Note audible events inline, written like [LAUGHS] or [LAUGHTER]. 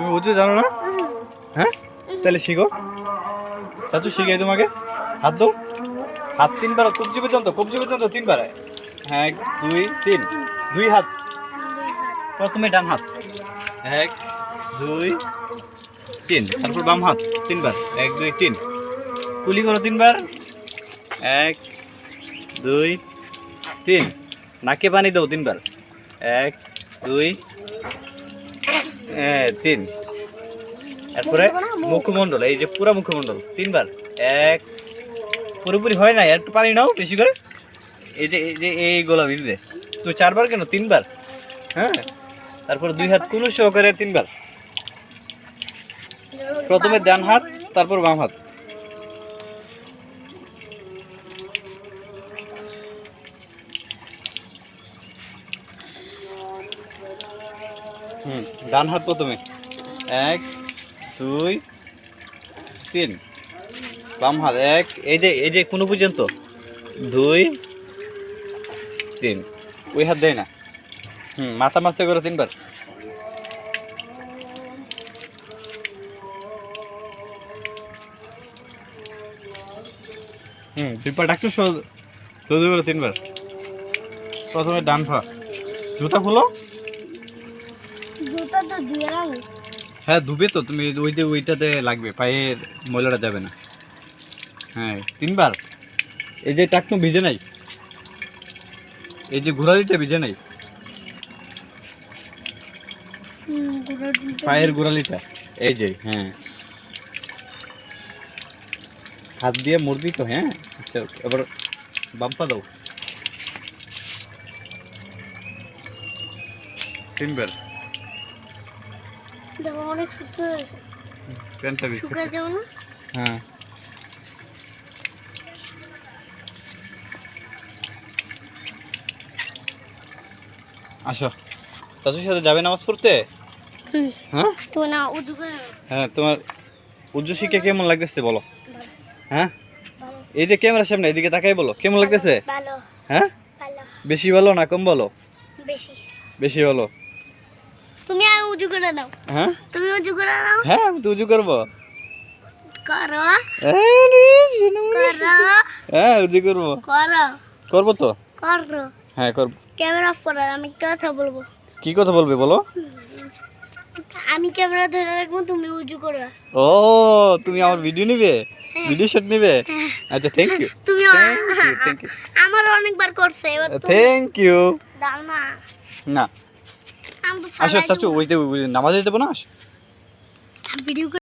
তুমি উজু জানো না? হ্যাঁ? তাহলে শিখো। চাচু শিখাই তোমাকে। হাত দাও হাত তিনবার কবজি পর্যন্ত কবজি পর্যন্ত তিনবার এক, দুই, তিন। দুই হাত। প্রথমে ডান হাত। এক, দুই, তিন। তারপর বাম হাত তিনবার এক, দুই, তিন। কুলি করো তিনবার এক, দুই, তিন। নাকে পানি দাও তিনবার এক, দুই এ, তিন। তারপরে মুখমণ্ডল এই যে পুরা মুখমণ্ডল তিনবার। এক পুরোপুরি হয় না একটু পানি নাও বেশি করে। এই যে এই যে এই গোলা ভিজবে তুমি চারবার কেন? তিনবার। হ্যাঁ? তারপর দুই হাত কোনো সহকারে তিনবার। প্রথমে ডান হাত তারপর বাম হাত। হুম, ডান হাত প্রথমে। এক, দুই, তিন। বাম হাত, এক, এই যে এই যে কোনো পর্যন্ত। দুই, তিন। ওই হাত দেয় না। হুম, মাথা মাথা করে তিনবার। হুম, দুই পা ডাক্তার সোজা করে তিনবার। প্রথমে ডান পা। জুতা খুলো। জুতা তো ধুয়ে রাখো। হ্যাঁ ধুবে তো তুমি ওই যে ওইটাতে লাগবে পায়ের ময়লাটা যাবে না। হ্যাঁ তিনবার। এই যে টাকনো ভিজে নাই। এই যে গোড়ালিটা ভিজে নাই। পায়ের গোড়ালিটা এই যে হ্যাঁ। হাত দিয়ে মুরবি তো হ্যাঁ? আচ্ছা এবার বাম্পা দাও। তিনবার। দেখো অনেক শুকিয়ে গেছে প্যান্টটা শুকিয়ে ভিজতেছে না? হ্যাঁ। আসো। চাচুর সাথে যাবে নামাজ পড়তে? হ্যাঁ? তো না উদু হ্যাঁ তোমার উজ্জ্ব শিখে কেমন লাগতেছে বলো? হ্যাঁ? এই যে ক্যামেরার সামনে এদিকে তাকাই বলো। কেমন লাগতেছে? হ্যাঁ? বেশি ভালো না কম বলো বেশি। বেশি ভালো। তুমি আর উজু করে দাও। হ্যাঁ? তুমি উজু করে দাও। হ্যাঁ আমি তো উজু করব। করো। হ্যাঁ উজু করব। করো। করব তো? করো। হ্যাঁ করব। ক্যামেরা অফ করো আমি কথা বলব। কি কথা বলবে বলো? আমি ক্যামেরা ধরে রাখব তুমি উজু করো। ও তুমি আমার ভিডিও নিবে? ভিডিও শট নিবে? আচ্ছা থ্যাংক ইউ [LAUGHS] তুমি থ্যাংক ইউ ইউ আমার অনেকবার করছে থ্যাংক ইউ না। আসো চাচু ওই দেবো নামাজে যাব না আসো। ভিডিও